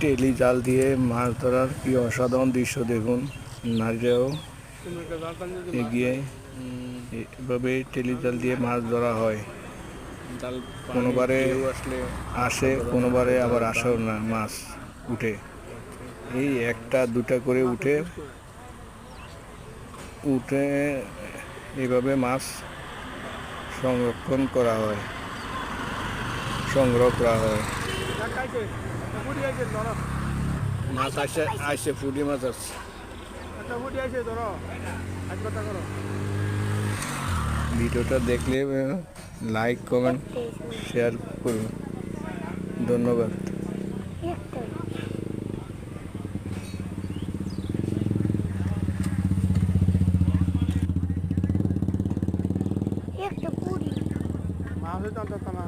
Tele জাল দিয়ে মাছ ধরার কি অসাধারণ দৃশ্য দেখুন। নারীরাও এগিয়ে এভাবে টেলি জাল দিয়ে মাছ ধরা হয়। কোনোবারে আসে, কোনোবারে আবার আসেও না মাছ উঠে। এই একটা, দুটা করে উঠে উঠে এভাবে মাছ সংরক্ষণ করা হয়, সংগ্রহ করা হয়। মাছ আসে আসে ফুটি মাছ আসছে। ভিডিওটা দেখলে লাইক কমেন্ট শেয়ার করুন। ধন্যবাদ। একটা কুড়ি মাছ হইতে আনতাম না।